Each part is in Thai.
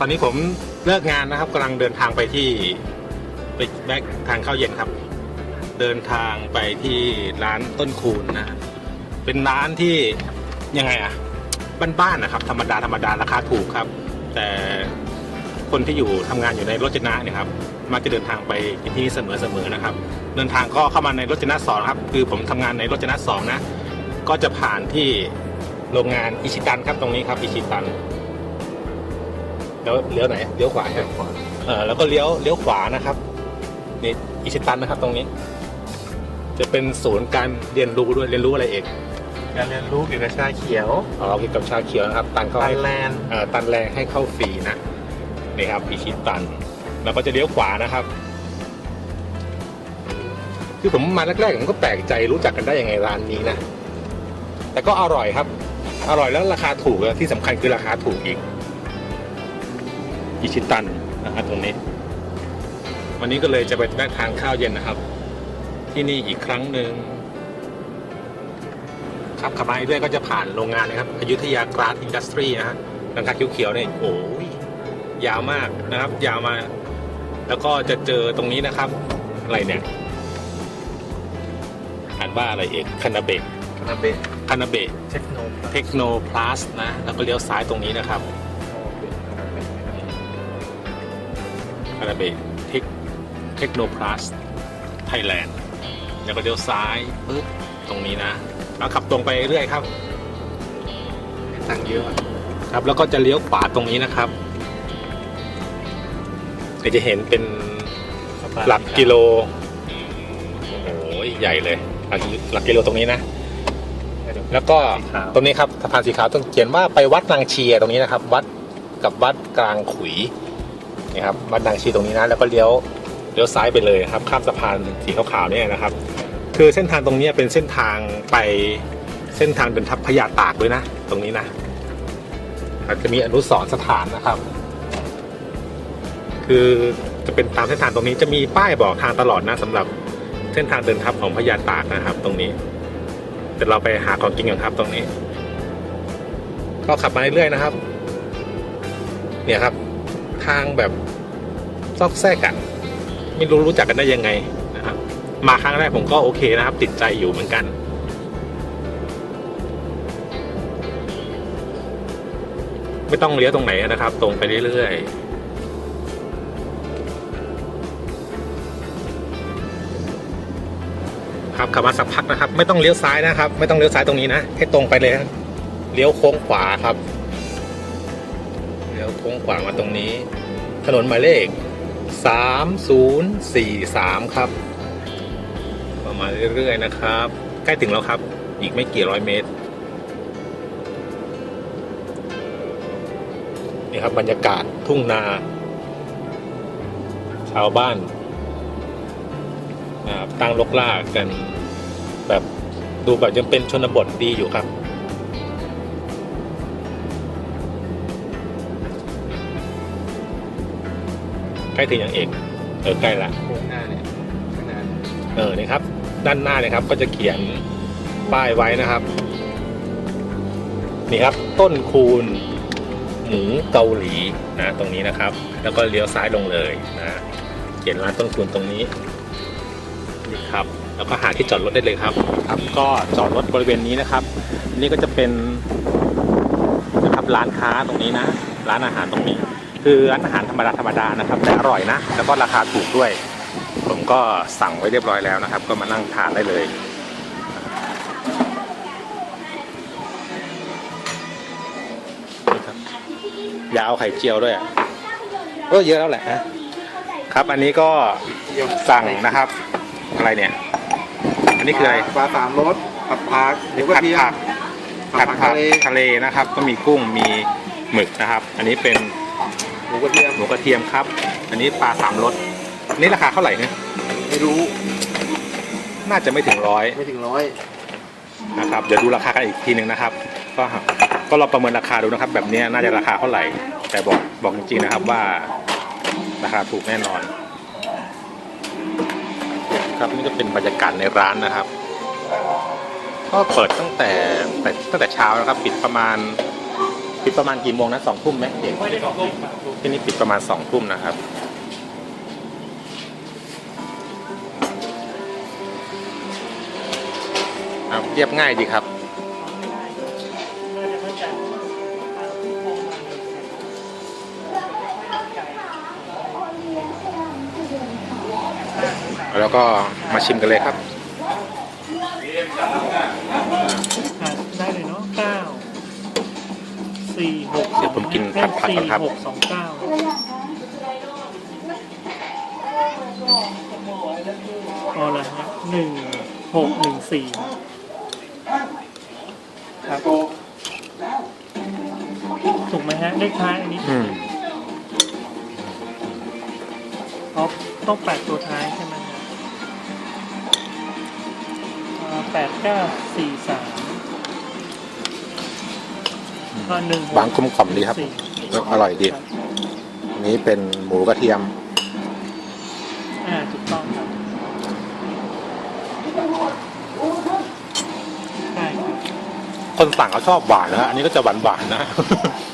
ตอนนี้ผมเลิกงานนะครับกำลังเดินทางไปที่ไปแบกทางเข้าวเย็นครับ เดินทางไปที่ร้านต้นคูณนะเป็นร้านที่ยังไงอะบ้านๆนะครับ ธรรมดาธรรมดาราคาถูกครับ แต่คนที่อยู่ทำงานอยู่ในรถจนะเนี่ยครับมักจะเดินทางไปที่นี่เสมอๆนะครับ เดินทางก็เข้ามาในรถจนะสองครับ คือผมทำงานในรถจนะสองนะ ก็จะผ่านที่โรงงานอิชิตันครับตรงนี้ครับอิชิตัน แล้วเลี้ยวไหนเลี้ยวขวาครับเออแล้วก็เลี้ยวเลี้ยวขวานะครับนี่อิชิตันนะครับ ตรงนี้ จะเป็นศูนย์การเรียนรู้ด้วยเรียนรู้อะไรเอกการเรียนรู้เกี่ยวกับชาเขียวอ๋อเกี่ยวกับชาเขียวนะครับ ตันเข้าไทให้ยแลนด์เอ่อตันแรงให้เข้าฟรีนะนี่ครับอิชิตันแล้วก็จะเลี้ยวขวานะครับ คือผมมาแรกๆผมก็แปลกใจรู้จักกันได้ยังไงร้านนี้นะแต่ก็อร่อยครับ อร่อยแล้วราคาถูกและที่สำคัญคือราคาถูกอีก อิชิตันนะครับตรงนี้ วันนี้ก็เลยจะไปแวะทานข้าวเย็นนะครับ ที่นี่อีกครั้งหนึ่งครับขับมาเรื่อยๆก็จะผ่านโรงงานนะครับอยุธยากราสอินดัสทรีนะฮะหลังคาเขียวๆเนี่ยโอ้ยยาวมากนะครับ ยาวมา แล้วก็จะเจอตรงนี้นะครับ อะไรเนี่ยอ่านว่าอะไรเอกคานาเบะคานาเบะคานาเบะเทคโนเทคโนพลัสนะ แล้วก็เลี้ยวซ้ายตรงนี้นะครับาราเบะเทคเทคโนพลัสไทยแลนด์แล้วก็เลี้ยวซ้ายปึ๊บตรงนี้นะแล้วขับตรงไปเรื่อยครับตังค์เยอะครับแล้วก็จะเลี้ยวขวาตรงนี้นะครับเดี๋ยวจะเห็นเป็นหลักกิโลโอ้โหใหญ่เลยหลักกิหลักกิโลตรงนี้นะ แล้วก็ตรงนี้ครับสะพานสีขาวต้องเขียนว่าไปวัดนางเชียตรงนี้นะครับ วัดกับวัดกลางขุย นี่ครับวัดนางชีตรงนี้นะแล้วก็เลี้ยวเลี้ยวซ้ายไปเลยครับข้ามสะพานสีขาวๆเนี่ยนะครับ คือเส้นทางตรงนี้เป็นเส้นทางไปเส้นทางเดินทัพพญาตากด้วยนะ ตรงนี้นะอาจจะมีอนุสรสถานนะครับ คือจะเป็นตามเส้นทางตรงนี้จะมีป้ายบอกทางตลอดนะสำหรับเส้นทางเดินทัพของพญาตากนะครับ ตรงนี้เดี๋ยวเราไปหาของกินกันครับตรงนี้ ก็ขับมาเรื่อยๆนะครับ เนี่ยครับ ทางแบบซอกแซกอะไม่รู้รู้จักกันได้ยังไงนะครับ มาครั้งแรกผมก็โอเคนะครับ ติดใจอยู่เหมือนกัน ไม่ต้องเลี้ยวตรงไหนนะครับ ตรงไปเรื่อยๆครับขับมาสักพักนะครับ ไม่ต้องเลี้ยวซ้ายนะครับ ไม่ต้องเลี้ยวซ้ายตรงนี้นะให้ตรงไปเลยเลี้ยวโค้งขวาครับ เลี้ยวโค้งขวามาตรงนี้ ถนนหมายเลขสามศูนย์สี่สามครับ ประมาณเรื่อยๆนะครับ ใกล้ถึงแล้วครับ อีกไม่กี่ร้อยเมตร นี่ครับบรรยากาศทุ่งนา ชาวบ้านตั้งลกลากกัน แบบดูแบบยังเป็นชนบทดีอยู่ครับ ใกล้ถึงอย่างเอกเออใกล้ละโค้งหน้าเนี่ยข้างหน้าเออนี่ครับ ด้านหน้าเนี่ยครับก็จะเขียนป้ายไว้นะครับ นี่ครับต้นคูณหมูเกาหลีนะตรงนี้นะครับ แล้วก็เลี้ยวซ้ายลงเลยนะเขียนร้านต้นคูณตรงนี้นี่ครับแล้วก็หาที่จอดรถได้เลยครับครับ ก็จอดรถบริเวณนี้นะครับ นี่ก็จะเป็นนะครับร้านค้าตรงนี้นะ ร้านอาหารตรงนี้ คือร้านอาหารธรรมดาธรรมดานะครับแต่อร่อยนะ แล้วก็ราคาถูกด้วย ผมก็สั่งไว้เรียบร้อยแล้วนะครับ ก็มานั่งทานได้เลยอย่าเอาไข่เจียวด้วยอะก็เยอะแล้วแหละฮะครับอันนี้ก็สั่งนะครับ อะไรเนี่ย อันนี้คืออะไรปลาสามรสผัดผักหมูกระเทียมผัดผัดผัผักกทะเลทะเลนะครับ ก็มีกุ้งมีหมึกนะครับ อันนี้เป็น หมูกระเทียมหมูกระเทียมครับ อันนี้ปลาสามรสอันนี่ราคาเท่าไหร่เนี่ยไม่รู้น่าจะไม่ถึงร้อยไม่ถึงร้อยนะครับเดี๋ยวดูราคากันอีกทีหนึ่งนะครับ ก็ก็เราประเมินราคาดูนะครับ แบบเนี้ยน่าจะราคาเท่าไหร่ แต่บอกบอกจริงๆนะครับว่า ราคาถูกแน่นอน ครับนี่ก็เป็นบรรยากาศในร้านนะครับ ก็เปิดตั้งแต่แต่ตั้งแต่เช้านะครับ ปิดประมาณ ปิดประมาณกี่โมงนะสองทุ่มไหมเด็กที่นี่ปิดประมาณสองทุ่มนะครับครับเรียบง่ายดีครับแล้วก็มาชิมกันเลยครับ อะได้เลยเนาะเก้า สี่หกเดี๋ยวผมกินผัดผัดก่อนครับ สี่หกสองเก้าพอแล้วฮะหนึ่งหกหนึ่งสี่ครับถูกไหมฮะเลขท้ายอันนี้อืมอ๋อต้องแปดตัวท้ายใช่ไหมฮะอ่าแปดเก้าสี่สามก็ หนึ่งหกบางกลมกล่อมดีครับสี่อร่อยดีครับอันนี้เป็นหมูกระเทียมอ่าถูกต้องครับใช่ครับคนสั่งเขาชอบหวานนะฮะอันนี้ก็จะหวานหวานๆนะ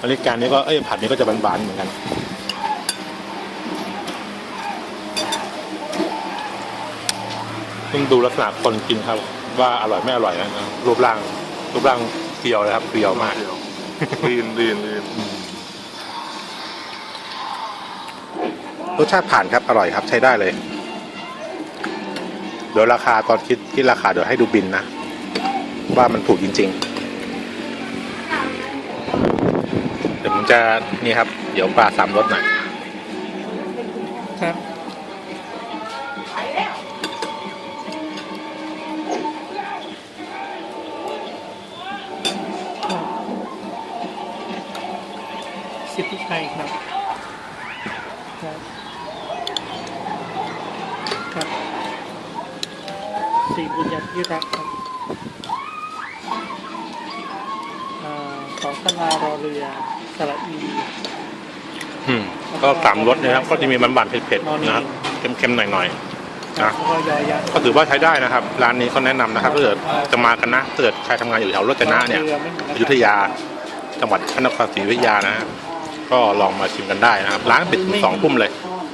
อันนี้การนี้ก็เอ้ยผัดนี้ก็จะหวานหวานๆเหมือนกัน ต้องดูลักษณะคนกินครับ ว่าอร่อยไม่อร่อยนะรูปร่างรูปร่างเกลียวเลยครับเกลียวมาก ลีนลีนลีนรสชาติผ่านครับอร่อยครับใช้ได้เลย เดี๋ยวราคาตอนคิดคิดราคาเดี๋ยวให้ดูบินนะ ว่ามันถูกจริง ๆ เดี๋ยวผมจะนี่ครับ เดี๋ยวปลาสามรสหน่อยครับครับ สีบุญญาธิรักษ์ครับอ่าของสลารอเรือสระอีอืมก็สามรสนะครับ ก็จะมีมันหวานๆเผ็ดๆนะครับเค็มๆหน่อยๆครันะบแล้วก็ยอยักษ์ก็ถือว่าใช้ได้นะครับ ร้านนี้เขาแนะนำนะครับถ้าเกิดจะมากันนะถ้าเกิดใครทำงานอยู่แถวรจนะเนี่ยรือไม่เหมืนอยุธยาจังหวัดพระนครศรีอยุธยานะฮะก็ลองมาชิมกันได้นะครับ ร้านปิดถึงสองทุ่มเลย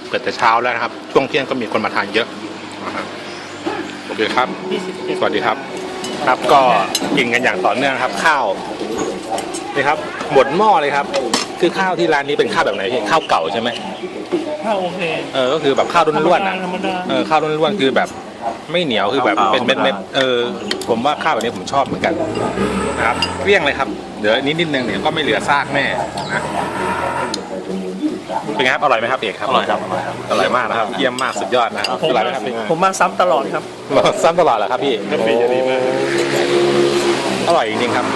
เปิดแต่เช้าแล้วนะครับ ช่วงเที่ยงก็มีคนมาทานเยอะนะครับ โอเคครับ27สวัสดีครับ ครับก็กินกันอย่างต่อเนื่องครับ ข้าวนี่ครับหมดหม้อเลยครับ คือข้าวที่ร้านนี้เป็นข้าวแบบไหนพี่ข้าวเก่าใช่ไหมข้าวโอเคเออก็คือแบบข้าวล้วนๆนะธรรมดาเออข้าวล้วนๆคือแบบไม่เหนียวคือแบบเป็นเม็ดๆเออ ผมว่าข้าวแบบนี้ผมชอบเหมือนกันนะครับเกลี้ยงเลยครับ เดี๋ยวนิดนิดนึงเนี่ยก็ไม่เหลือซากแน่นะ เป็นไงครับ อร่อยไหมครับเอกครับ อร่อยครับ อร่อยมากนะครับ เยี่ยมมาก สุดยอดนะครับผมอร่อยไหมครับพี่ผมมาซ้ำตลอดครับ ซ้ำตลอดเหรอครับพี่อร่อยจริงๆครับ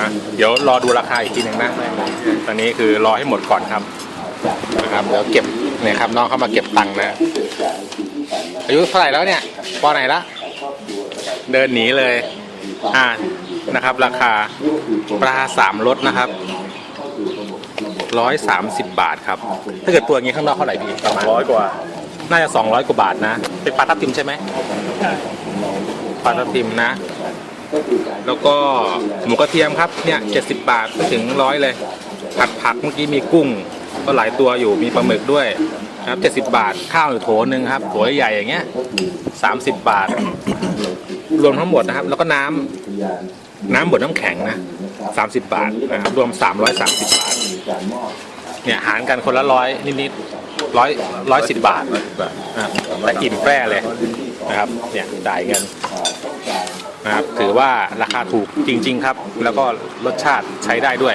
นะเดี๋ยวรอดูราคาอีกทีหนึ่งนะ ตอนนี้คือรอให้หมดก่อนครับนะครับเดี๋ยวเก็บเนี่ยครับน้องเข้ามาเก็บตังค์นะอายุเท่าไหร่แล้วเนี่ยปอไหนละ เดินหนีเลย อ่านะครับ ราคาปลาสามรสนะครับ ร้อยสามสิบบาทครับ ถ้าเกิดตัวอย่างนี้ข้างนอกเท่าไหร่พี่ประมาณร้อยกว่า น่าจะสองร้อยกว่าบาทนะ เป็นปลาทับทิมใช่ไหมปลาทับทิมนะ แล้วก็หมูกระเทียมครับ เนี่ยเจ็ดสิบบาทไม่ถึงร้อยเลย ผัดผักเมื่อกี้มีกุ้ง ก็หลายตัวอยู่ มีปลาหมึกด้วยนะครับเจ็ดสิบบาท ข้าวอยู่โถนึงครับโถใหญ่ๆอย่างเงี้ยสามสิบบาท รวมทั้งหมดนะครับ แล้วก็น้ำ น้ำบดน้ำแข็งนะสามสิบบาทนะครับรวมสามร้อยสามสิบบาท เนี่ยหารกันคนละร้อยนิดๆร้อยร้อยสิบบาทนะครับแต่อิ่มแปร่เลยนะครับ เนี่ยจ่ายเงินนะครับ ถือว่าราคาถูกจริง ๆ ครับ แล้วก็รสชาติใช้ได้ด้วย